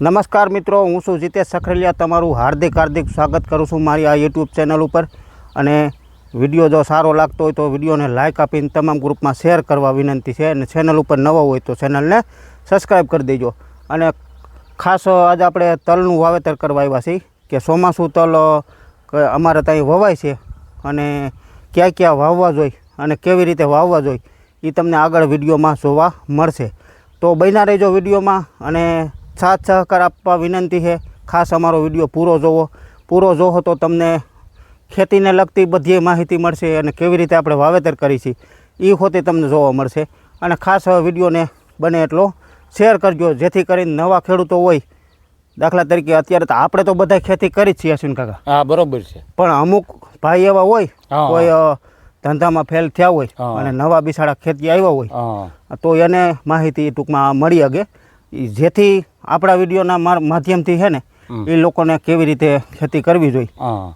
નમસ્કાર મિત્રો, હું છું જીતેશ સખરેલિયા તમારું હાર્દિક હાર્દિક સ્વાગત કરું છું મારી આ યુટ્યુબ ચેનલ ઉપર. અને વીડિયો જો સારો લાગતો હોય તો વિડીયોને લાઇક આપીને તમામ ગ્રુપમાં શેર કરવા વિનંતી છે. અને ચેનલ ઉપર નવો હોય તો ચેનલને સબસ્ક્રાઈબ કરી દેજો. અને ખાસ આજે આપણે તલનું વાવેતર કરવા આવ્યા છીએ કે ચોમાસું તલ અમારે ત્યાં વવાય છે. અને ક્યાં ક્યાં વાવવા જોઈએ અને કેવી રીતે વાવવા જોઈએ એ તમને આગળ વિડીયોમાં જોવા મળશે. તો બન્યા રહેજો વિડીયોમાં અને સાથ સહકાર આપવા વિનંતી છે. ખાસ અમારો વીડિયો પૂરો જોવો. પૂરો જોવો તો તમને ખેતીને લગતી બધી માહિતી મળશે અને કેવી રીતે આપણે વાવેતર કરી છીએ એ હોતે તમને જોવા મળશે. અને ખાસ વિડીયોને બને એટલો શેર કરજો જેથી કરીને નવા ખેડૂતો હોય. દાખલા તરીકે અત્યારે તો આપણે તો બધા ખેતી કરી જ છીએ અશ્વિન કાકા. હા બરોબર છે. પણ અમુક ભાઈ એવા હોય કોઈ ધંધામાં ફેલ થયા હોય અને નવા બિસાડા ખેતી આવ્યા હોય તો એને માહિતી ટૂંકમાં મળી શકે. જેથી આપણા વિડીયોના માધ્યમથી છે ને એ લોકોને કેવી રીતે ખેતી કરવી જોઈએ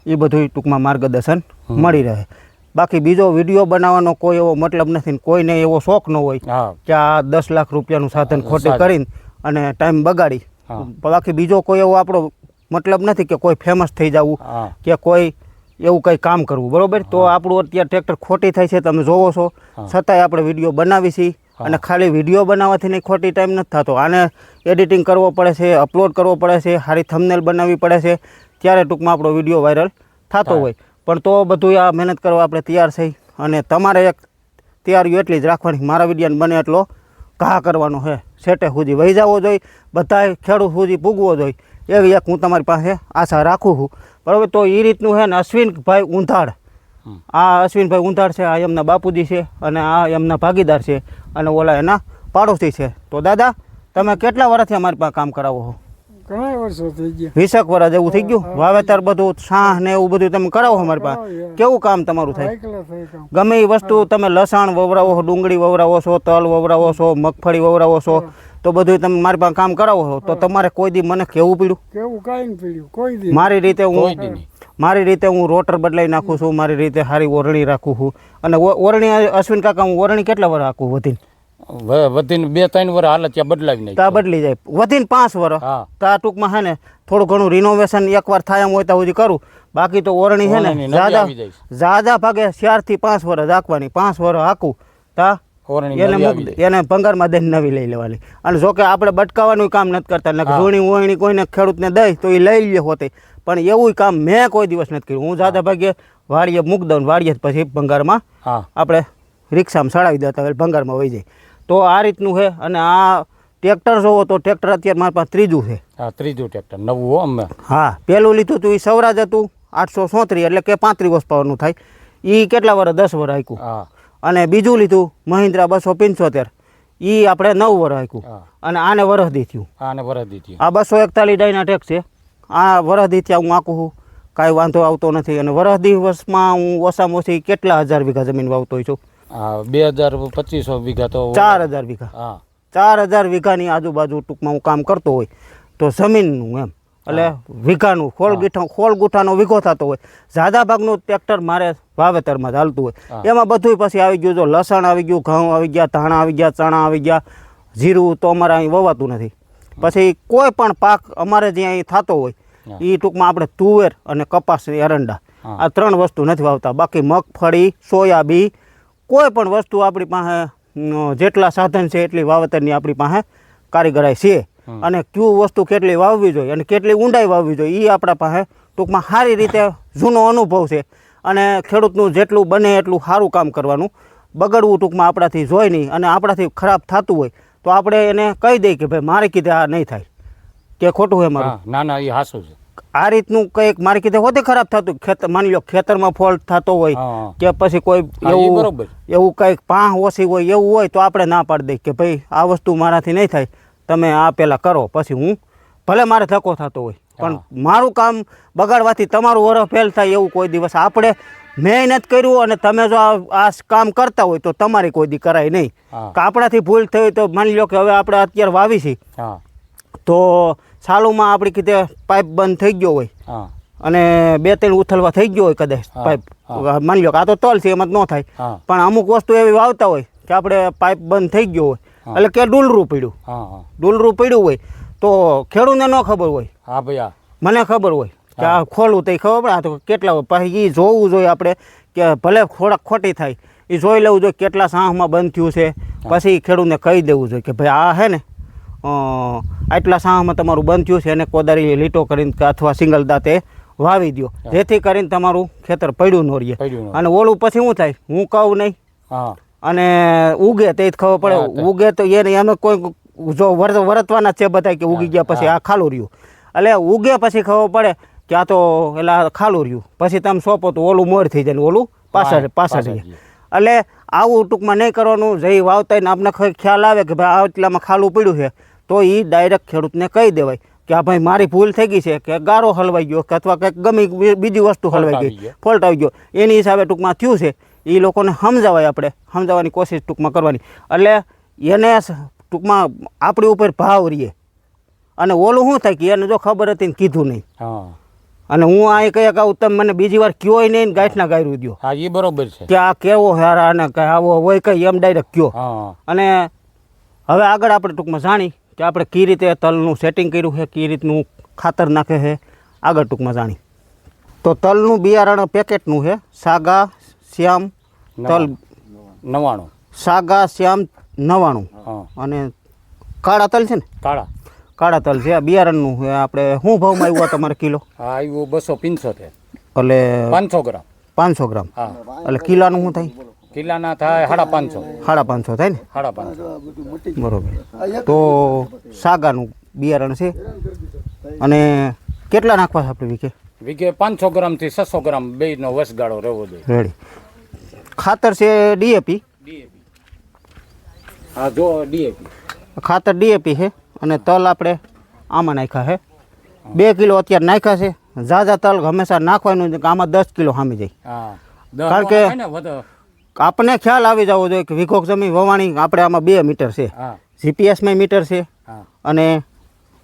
એ બધું ટૂંકમાં માર્ગદર્શન મળી રહે. બાકી બીજો વીડિયો બનાવવાનો કોઈ એવો મતલબ નથી કોઈને એવો શોખ ન હોય કે આ દસ લાખ રૂપિયાનું સાધન ખોટે કરીને અને ટાઈમ બગાડી. બાકી બીજો કોઈ એવો આપણો મતલબ નથી કે કોઈ ફેમસ થઈ જવું કે કોઈ એવું કંઈ કામ કરવું. બરાબર? તો આપણું અત્યારે ટ્રેક્ટર ખોટી થાય છે તમે જોવો છો. છતાંય આપણે વીડિયો બનાવી છીએ. અને ખાલી વીડિયો બનાવવાથી નહીં ખોટી ટાઈમ નથી થતો. આને એડિટિંગ કરવો પડે છે અપલોડ કરવો પડે છે સારી થંબનેલ બનાવવી પડે છે ત્યારે ટૂંકમાં આપણો વીડિયો વાયરલ થતો હોય. પણ તો બધું આ મહેનત કરવા આપણે તૈયાર થઈ અને તમારે એક તૈયારીઓ એટલી જ રાખવાની મારા વિડીયાને બને એટલો ઘા કરવાનો છે. સેટે સુધી વહી જવો જોઈએ બધાય ખેડૂત સુધી પૂગવો જોઈએ. એવી એક હું તમારી પાસે આશા રાખું છું. બરાબર તો એ રીતનું છે ને અશ્વિનભાઈ ઊંધાડ. આ અશ્વિનભાઈ ઉંધાર છે આ એમના બાપુજી છે અને આ એમના ભાગીદાર છે અને ઓલા એના પાડોશી છે. તો દાદા તમે કેટલા વર્ષથી અમારી પાસે કામ કરાવો છો? ઘણા વર્ષો થઈ ગયા. વીસક વર્ષ એવું થઈ ગયું? વાવેતર બધું સાહ ને એવું બધું તમે કરાવો છો અમારી પાસે? કેવું કામ તમારું થાય? ગમે એ વસ્તુ તમે લસણ વવરાવો છો ડુંગળી વવરાવો છો તલ વવરાવો છો મગફળી વવરાવો છો તો બધું તમે મારી પાસે કામ કરાવો છો? તો તમારે કોઈ દી મને કહેવું પીડ્યું? કેવું કાંઈ પીડ્યું. કોઈ દી મારી રીતે હું. મારી રીતે હું રોટર બદલાઈ નાખું છું મારી રીતે સારી ઓરણી રાખું છું. અને ઓરણી અશ્વિન કાકા હું ઓરણી કેટલા વાર રાખું વધીને? વધીને બે ત્રણ વર્ષ હાલત ત્યાં બદલાવી નાખી તા બદલી જાય. વધીને પાંચ વર્ષ હા. તો આ ટૂંકમાં હે ને થોડું ઘણું રિનોવેશન એકવાર થાય એમ હોય તો સુધી કરું. બાકી તો ઓરણી છે ને ઝાઝા જાદા ભાગે ચારથી પાંચ વર્ષ રાખવાની. પાંચ વર્ષ હાકું. તા એને. એને ભંગારમાં દઈને નવી લઈ લેવાની. અને જોકે આપણે બટકાવાનું કામ નથી કરતા. ને હા. ઝૂણી વોણી કોઈને ખેડૂતને દઈ તો એ લઈ લે હોતે. પણ એવું કામ મેં કોઈ દિવસ નથી કર્યું. હું જાદા ભાગે વાડીએ મૂક દઉં વાડીએ પછી ભંગારમાં આપણે રિક્ષામાં સડાવી દેતા ભંગારમાં વહી જાય. તો આ રીતનું છે અને આ ટ્રેક્ટર જોવો તો ટ્રેક્ટર અત્યારે મારી પાસે ત્રીજું છે. હા ત્રીજું ટ્રેક્ટર નવું હો અમે હા પહેલું લીધું હતું એ સૌરાજ હતું આઠસો સોત્રીસ એટલે કે પાંત્રીસ વર્ષ પાવરનું થાય. એ કેટલા વર્ષ દસ વર્ષ આયકું. અને બીજું લીધું મહિન્દ્રા બસો પંચોતેર. એ આપણે નવ વર્ષ આયકું. અને આને વરસદી થયું. આને વરદી હતી આ બસો એકતાલીસ ડાયના ટેક છે. આ વરસદી ત્યાં હું આંકું છું. કાંઈ વાંધો આવતો નથી. અને વરહદી વર્ષમાં હું ઓછામાં ઓછી કેટલા હજાર વીઘા જમીન વાવતો છું? હા બે હજાર પચીસો વીઘા તો ચાર હજાર વીઘા. હા. ચાર હજાર વીઘાની આજુબાજુ ટૂંકમાં હું કામ કરતો હોય તો જમીનનું એમ. એટલે વીઘાનું ખોળ ગીઠા ખોળ ગુઠાનો વીઘો થતો હોય. ઝાદા ભાગનું ટ્રેક્ટર મારે વાવેતરમાં ચાલતું હોય. એમાં બધું પછી આવી ગયું જો લસણ આવી ગયું ઘઉં આવી ગયા ધાણા આવી ગયા ચણા આવી ગયા જીરું તો અમારે અહીં વવાતું નથી. પછી કોઈ પણ પાક અમારે જ્યાં અહીં થતો હોય એ ટૂંકમાં આપણે તુવેર અને કપાસ એરંડા. આ ત્રણ વસ્તુ નથી વાવતા. બાકી મગફળી સોયાબી કોઈ પણ વસ્તુ આપણી પાસે જેટલા સાધન છે એટલી વાવતરની આપણી પાસે કારીગરાઈ છે અને કયું વસ્તુ કેટલી વાવવી જોઈએ અને કેટલી ઊંડાઈ વાવવી જોઈએ એ આપણા પાસે ટૂંકમાં સારી રીતે જૂનો અનુભવ છે. અને ખેડૂતનું જેટલું બને એટલું સારું કામ કરવાનું. બગડવું ટૂંકમાં આપણાથી જોઈ નહીં અને આપણાથી ખરાબ થતું હોય તો આપણે એને કહી દઈએ કે ભાઈ મારે કીધે આ નહીં થાય. કે ખોટું હે મારું. ના ના એ હાસું છે. આ રીતનું કંઈક મારે કીધે હોતે ખરાબ થતું. ખેતર માની લો ખેતરમાં ફોલ્ટ થતો હોય કે પછી કોઈ એવું બરોબર. એવું કંઈક પાહ ઓછી હોય એવું હોય તો આપણે ના પાડી દઈએ કે ભાઈ આ વસ્તુ મારાથી નહીં થાય. તમે આ પહેલાં કરો પછી હું ભલે મારે ધક્કો થતો હોય પણ મારું કામ બગાડવાથી તમારું વરફ ફેલ થાય એવું કોઈ દિવસ. આપણે મેં નથી કર્યું અને તમે જો આ કામ કરતા હોય તો તમારી કોઈ દી કરાય નહીં. કે આપણાથી ભૂલ થઈ હોય તો માની લો કે હવે આપણે અત્યારે વાવી છીએ. તો સાલુમાં આપણી કીધે પાઇપ બંધ થઈ ગયો હોય. અને બે ત્રણ ઉથલવા થઈ ગયો હોય કદાચ પાઇપ. માની લો કે આ તો તલ છે એમાં ન થાય. પણ અમુક વસ્તુ એવી વાવતા હોય કે આપણે પાઇપ બંધ થઈ ગયો હોય. એટલે કે ડૂલરું પડ્યું. ડૂલરું પડ્યું હોય તો ખેડૂતને ન ખબર હોય. હા ભાઈ મને ખબર હોય. કે આ ખોલું તો ખબર પડે આ તો કેટલા પછી એ જોવું જોઈએ આપણે કે ભલે ખોરાક ખોટી થાય એ જોઈ લેવું જોઈએ કેટલા સાંહમાં બંધ થયું છે. પછી ખેડૂતને કહી દેવું જોઈએ કે ભાઈ આ હે ને આટલા સાહમાં તમારું બંધ થયું છે એને કોદારી લીટો કરીને કે અથવા સિંગલ દાંતે વાવી દો જેથી કરીને તમારું ખેતર પડ્યું ન રહીએ. અને ઓલું પછી શું થાય? હું કહું નહીં? અને ઉગે તે જ ખબર પડે. ઉગે તો એને એનો કોઈ જો વર વરતવાના છે બધા કે ઉગી ગયા પછી આ ખાલું રહ્યું. એટલે ઉગે પછી ખબર પડે કે આ તો એટલે ખાલું રહ્યું. પછી તમે સોંપો તો ઓલું મોર થઈ જાય ને ઓલું પાછળ પાછળ રહે એટલે આવું ટૂંકમાં નહીં કરવાનું જઈ વાવતા ને આપણે ખ્યાલ આવે કે ભાઈ આ એટલામાં ખાલું પડ્યું છે તો એ ડાયરેક્ટ ખેડૂતને કહી દેવાય કે આ ભાઈ મારી ભૂલ થઈ ગઈ છે કે ગારો હલવાઈ ગયો કે અથવા કંઈક ગમે બીજી વસ્તુ હલવાઈ ગઈ ફોલ્ટ આવી ગયો. એની હિસાબે ટૂંકમાં થયું છે એ લોકોને સમજાવાય આપણે સમજાવવાની કોશિશ ટૂંકમાં કરવાની. એટલે એને ટૂંકમાં આપણી ઉપર ભાવ રહીએ. અને ઓલું શું થાય કે એને જો ખબર હતી ને કીધું નહીં. હા. અને હું આ કહે કહું તમે મને બીજી વાર કયો નહીં ને ગાંઠના ગાયરું દો હા એ બરોબર છે. કે આ કેવો હારા અને કે આવો હોય કઈ એમ ડાયરેક્ટ કયો. અને હવે આગળ આપણે ટૂંકમાં જાણી કે આપણે કઈ રીતે તલનું સેટિંગ કર્યું છે કઈ રીતનું ખાતર નાખે છે આગળ ટૂંકમાં જાણી. તો તલનું બિયારણ પેકેટનું છે સાગા શ્યામ તલ નવાણું. સાગા શ્યામ નવાણું. અને કાળા તલ છે ને? કાળા. કાળા તલ છે આ બિયારણનું છે આપણે શું ભાવમાં આવ્યું આ તમારે કિલો? હા આવ્યું બસો પિંચોતેર. એટલે પાંચસો ગ્રામ. પાંચસો ગ્રામ. હા. એટલે કિલાનું શું થાય? કિલ્લાના થાય સાડા પાંચસો. સાડા પાંચસો થાય ને? સાડા પાંચસો. બરોબર. તો સાગાનું બિયારણ છે. અને કેટલા નાખવા છે આપણે વીકે વીઘે પાંચસો ગ્રામથી છસો ગ્રામ બેયનો વસગાળો રહેવો જોઈએ. રેડી. ખાતર છે ડીએપી? ડીએપી. હા જો ડીએપી. ખાતર ડીએપી છે. અને તલ આપણે આમાં નાખ્યા છે. બે કિલો અત્યારે નાખ્યા છે. ઝાઝા તલ હંમેશા નાખવાનું કે આમાં દસ કિલો સામી જાય. કારણ કે- આપણે આપણને ખ્યાલ આવી જવો જોઈએ કે વિકોક જમીન વવાણી આપણે આમાં બે મીટર છે. હા. જીપીએસમાં મીટર છે અને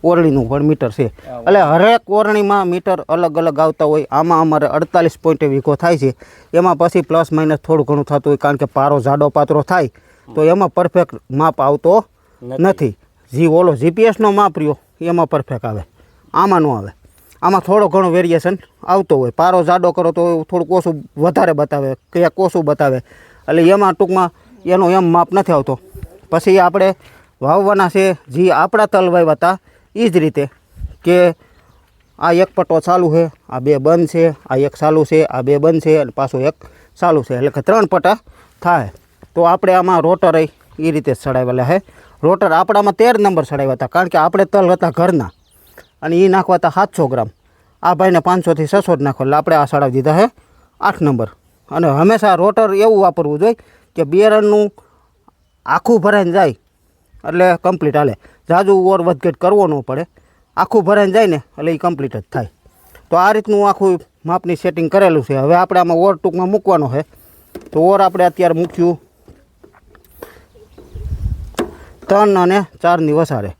ઓરણીનું પણ મીટર છે. એટલે હરેક ઓરણીમાં મીટર અલગ અલગ આવતા હોય. આમાં અમારે અડતાલીસ પોઈન્ટે વીઘો થાય છે. એમાં પછી પ્લસ માઇનસ થોડું ઘણું થતું હોય કારણ કે પારો જાડો પાતળો થાય તો એમાં પરફેક્ટ માપ આવતો નથી. જી, ઓલો જીપીએસનો માપ રહ્યો, એમાં પરફેક્ટ આવે. આમાં ન આવે. આમાં થોડો ઘણો વેરિએશન આવતો હોય. પારો જાડો કરો તો થોડુંક ઓછું વધારે બતાવે, ક્યાંક ઓછું બતાવે. એટલે એમાં ટૂંકમાં એનો એમ માપ નથી આવતો. પછી આપણે વાવવાના છે, જે આપણા તલ વાવ્યા એ જ રીતે કે આ એક પટ્ટો ચાલુ છે, આ બે બંધ છે, આ એક ચાલુ છે, આ બે બંધ છે, અને પાછો એક ચાલુ છે. એટલે કે ત્રણ પટ્ટા થાય. તો આપણે આમાં રોટર એ રીતે ચડાવેલા છે. રોટર આપણામાં તેર નંબર ચડાવ્યા હતા, કારણ કે આપણે તલ હતા ઘરના. અને એ નાખવા હતા સાતસો ગ્રામ. આ ભાઈને પાંચસોથી છસો જ નાખો, એટલે આપણે આ ચડાવી દીધા છે આઠ નંબર. અને હંમેશા રોટર એવું વાપરવું જોઈએ કે બિયારણનું આખું ભરાઈને જાય, એટલે કમ્પ્લીટ હાલે. જાજુ ઓર વધઘટ કરવો ન પડે. આખું ભરાઈને જાય ને, એટલે એ કમ્પ્લીટ જ થાય. તો આ રીતનું આખું માપની સેટિંગ કરેલું છે. હવે આપણે આમાં ઓર ટૂંકમાં મૂકવાનો છે તો ઓર આપણે અત્યારે મૂક્યું ત્રણ અને ચારની વસારે.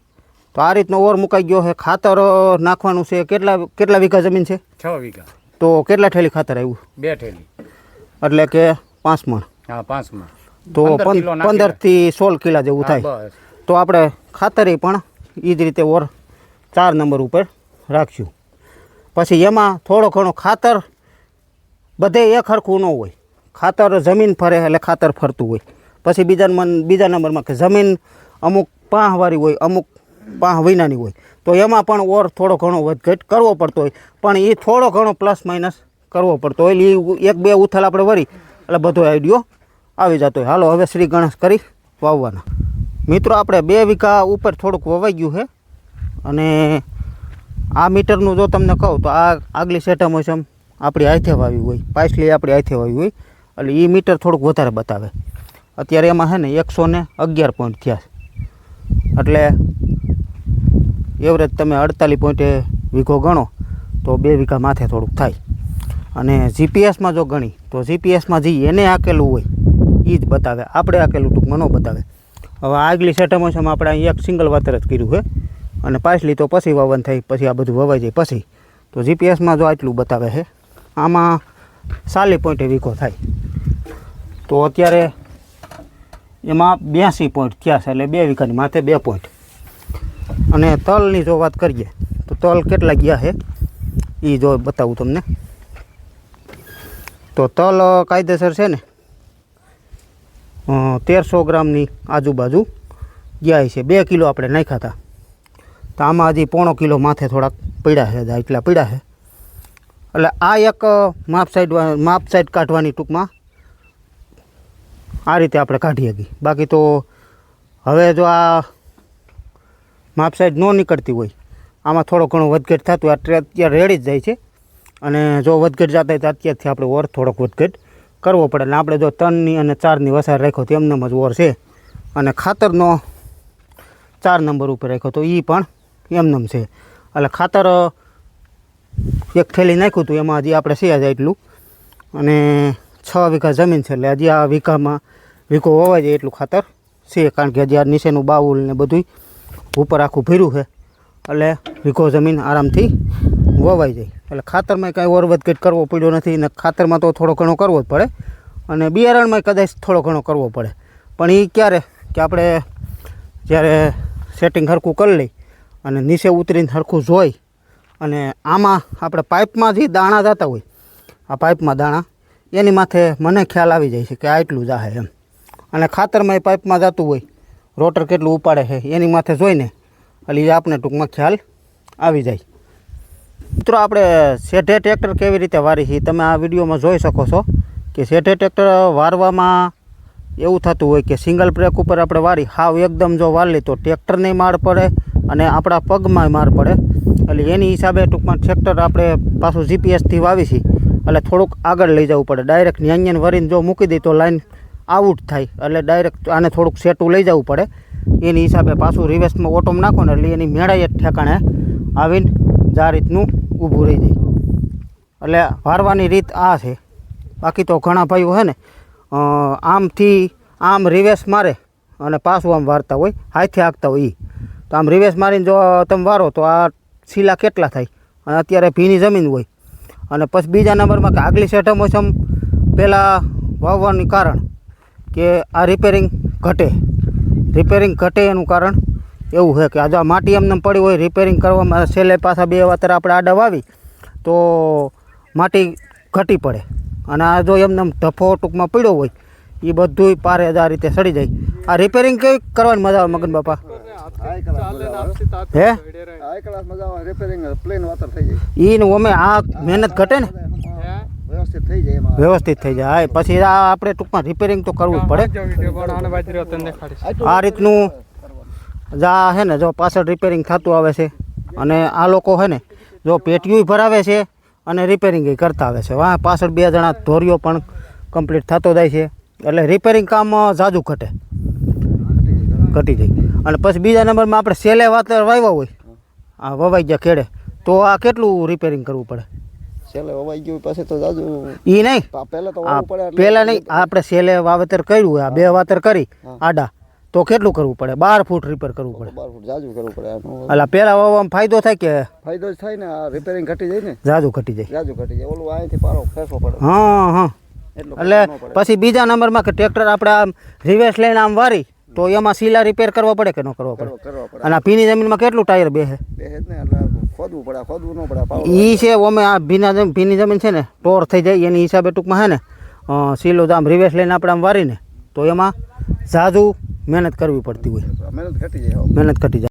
તો આ રીતનો ઓર મુકાઈ ગયો છે. ખાતર નાખવાનું છે. કેટલા કેટલા વીઘા જમીન છે? છ વીઘા. તો કેટલા ઠેલી ખાતર આવ્યું બે ઠેલી. એટલે કે પાંચ મણ. હા પાંચમાં તો પંદર કિલો પંદરથી સોળ કિલા જેવું થાય. તો આપણે ખાતરે પણ એ જ રીતે ઓર ચાર નંબર ઉપર રાખ્યું પછી એમાં થોડો ઘણો ખાતર બધે એક હરખું ન હોય. ખાતર જમીન ફરે એટલે ખાતર ફરતું હોય. પછી બીજા મન બીજા નંબરમાં કે જમીન અમુક પાંહવાળી હોય, અમુક પાંહ વિનાની હોય. તો એમાં પણ ઓર થોડો ઘણો વધઘટ કરવો પડતો હોય. પણ એ થોડો ઘણો પ્લસ માઇનસ કરવો પડતો હોય. ઈ એક બે ઉથલ આપણે વરી. એટલે બધો આઈડિયો આવી જતો હોય. હાલો, હવે શ્રી ગણેશ કરી વાવવાના. મિત્રો, આપણે બે વીઘા ઉપર થોડુંક વવાઈ ગયું છે અને આ મીટરનું જો તમને કહું, તો આ આગલી સેટા મોસમ આપણી હાથે વાવી હોય. પાછલી આપણી હાથે વાવી હોય. એટલે એ મીટર થોડુંક વધારે બતાવે. અત્યારે એમાં છે ને એકસો ને અગિયાર પોઈન્ટ થયા છે. એટલે એવરેજ તમે અડતાલીસ પોઈન્ટે વીઘો ગણો, તો બે વીઘા માથે થોડુંક થાય. અને જીપીએસમાં જો ગણી, તો જીપીએસમાં જે એને આકેલું હોય એ જ બતાવે. આપણે આકેલું ટૂંકમાં ન બતાવે. હવે આગલી સેટમોસમાં આપણે અહીં એક સિંગલ વાતર જ કર્યું છે. અને પાછલી તો પછી વાવન થઈ પછી આ બધું વવાઈ જાય પછી. તો જીપીએસમાં જો આટલું બતાવે છે, આમાં સાલી પોઈન્ટે વીઘો થાય. તો અત્યારે એમાં બ્યાસી પોઈન્ટ થયા છે, એટલે બે વીઘાની માથે બે પોઈન્ટ અને તલની જો વાત કરીએ, તો તલ કેટલા ગયા છે? એ જો બતાવું તમને. તો તલ કાયદેસર છે ને તેરસો ગ્રામની આજુબાજુ ગયા છે. બે કિલો આપણે નાખ્યા હતા. તો આમાં હજી પોણો કિલો માથે થોડાક પડ્યા છે, એટલા પડ્યા છે. એટલે આ એક માપ સાઈડ માપ સાઈડ કાઢવાની ટૂંકમાં આ રીતે આપણે કાઢી શકીએ. બાકી તો હવે જો આ માપ સાઈડ ન નીકળતી હોય, આમાં થોડો ઘણો વધઘટ થતું અત્યારે રેડી જ જાય છે. અને જો વધઘટ જતા હોય તો અત્યારથી આપણે ઓર થોડોક વધઘટ કરવો પડે. અને આપણે જો ત્રણની અને ચારની વસાર રાખ્યો તો એમનેમ જ ઓર છે. અને ખાતરનો ચાર નંબર ઉપર રાખ્યો તો એ પણ એમનેમ છે. એટલે ખાતર એક થેલી નાખ્યું હતું, એમાં હજી આપણે છે એટલું. અને છ વીઘા જમીન છે એટલે હજી આ વીઘામાં વીઘો હોવા જાય એટલું ખાતર છે, કારણ કે હજી આ નીચેનું બાઉલ ને બધું ઉપર આખું ભર્યું છે. એટલે વીઘો જમીન આરામથી વવાઈ જાય. એટલે ખાતરમાં કાંઈ ઓરવદગટ કરવો પડ્યો નથી ને ખાતરમાં તો થોડો ઘણો કરવો જ પડે અને બિયારણમાં કદાચ થોડો ઘણો કરવો પડે. પણ એ ક્યારે કે આપણે જ્યારે સેટિંગ સરખું કરી લઈ અને નીચે ઉતરીને સરખું જોઈ અને આમાં આપણે પાઇપમાં જે દાણા જતા હોય, આ પાઇપમાં દાણા એની માથે મને ખ્યાલ આવી જાય છે કે આટલું જાહે એમ. અને ખાતરમાં એ પાઇપમાં જતું હોય, રોટર કેટલું ઉપાડે છે, એની માથે જોઈને એટલે એ આપણે ટૂંકમાં ખ્યાલ આવી જાય. મિત્રો, આપણે શેઢે ટ્રેક્ટર કેવી રીતે વારી છે, તમે આ વિડીયોમાં જોઈ શકો છો કે શેઢે ટ્રેક્ટર વારવામાં એવું થતું હોય કે સિંગલ બ્રેક ઉપર આપણે વારી, હાવ એકદમ જો વાળી તો ટ્રેક્ટરને માર પડે અને આપણા પગમાં માર પડે. એટલે એની હિસાબે ટૂંકમાં ટ્રેક્ટર આપણે પાછું જીપીએસથી વાવી છીએ એટલે થોડુંક આગળ લઈ જવું પડે. ડાયરેક્ટ ન્યાન્યન વરીને જો મૂકી દઈ તો લાઈન આઉટ થાય. એટલે ડાયરેક્ટ આને થોડુંક સેટું લઈ જવું પડે. એની હિસાબે પાછું રિવર્સમાં ઓટોમ નાખો ને એટલે એની મેળાએ જ ઠેકાણે આવીને જ રીતનું ઊભું રહી જાય. એટલે વારવાની રીત આ છે. બાકી તો ઘણા ભાઈઓ છે ને આમથી આમ રિવેસ મારે અને પાછું આમ વારતા હોય, હાથે હાંકતા હોય એ તો આમ રિવેસ મારીને જો તમે વારો તો આ શીલા કેટલા થાય? અને અત્યારે ભીની જમીન હોય. અને પછી બીજા નંબરમાં કે આગલી શેઠ મોસમ પહેલાં વાવવાનું કારણ કે આ રિપેરિંગ ઘટે. રિપેરિંગ ઘટે એનું કારણ એવું છે કે આજે આ માટી એમને પડી હોય રિપેરિંગ કરવામાં છેલ્લે પાછા બે વાતર આપણે આડા વાવી તો માટી ઘટી પડે. અને આ જો એમને ધફો ટૂંકમાં પડ્યો હોય એ બધુંય પારે આ રીતે સડી જાય. આ રિપેરિંગ કેવી કરવાની મજા આવે મગન બાપા? હાઈ ક્લાસ મજા આવે. હે? હાઈ ક્લાસ મજા આવે. રિપેરિંગ પ્લેન વાતર થઈ જાય. ઈને અમે આ મહેનત ઘટે ને? વ્યવસ્થિત થઈ જાય એમાં. વ્યવસ્થિત થઈ જાય. હા, પછી આ આપણે ટૂંકમાં રિપેરિંગ તો કરવું પડે. આ રીતનું જા છે ને જો પાછળ રિપેરિંગ થતું આવે છે. અને આ લોકો હે ને જો પેટીયું ભરાવે છે અને રિપેરિંગ કરતા આવે છે. વાહ પાછળ બે જણા ધોરીઓ પણ કમ્પ્લીટ થતો જાય છે. એટલે રિપેરિંગ કામ જાજુ ઝાઝું ઘટે. ઘટી જાય. અને પછી બીજા નંબરમાં આપણે સેલે વાતર વાવ્યા હોય આ વવાઈ ગયા ખેડે તો આ કેટલું રિપેરિંગ કરવું પડે? સેલે વવાઈ ગયું પછી તો જાજુ એ નહીં. તો પેલા નહીં આપણે સેલે વાવેતર કર્યું હોય આ બે વાતર કરી આડા તો કેટલું કરવું પડે? બાર ફૂટ રિપેર કરવું પડે. બાર ફૂટ જાજુ કરવું પડે એટલે પેલા વાવવામાં ફાયદો થાય કે? ફાયદો જ થાય ને આ રિપેરિંગ ઘટી જાય ને? જાજુ ઘટી જાય. જાજુ ઘટી જાય. ઓલું અહીંથી પારો ખેંચવો પડે. હા હા. એટલે પછી બીજા નંબરમાં કે ટ્રેક્ટર આપણે આમ રિવેસ લઈને આમ વારી તો એમાં સીલા રિપેર કરવા પડે કે ન કરવા પડે? અને આ ભીની જમીનમાં કેટલું ટાયર બેસે ખોદવું પડે ખોદવું ન પડે એ છે અમે આ ભીના ભીની જમીન છે ને ટોર થઈ જાય એની હિસાબે ટૂંકમાં હે ને શીલો સીલો આમ રિવેસ લઈને આપણે આમ વારીને તો એમાં ઝાઝુ મહેનત કરવી પડતી હોય. મહેનત ઘટી જાય મહેનત ઘટી જાય.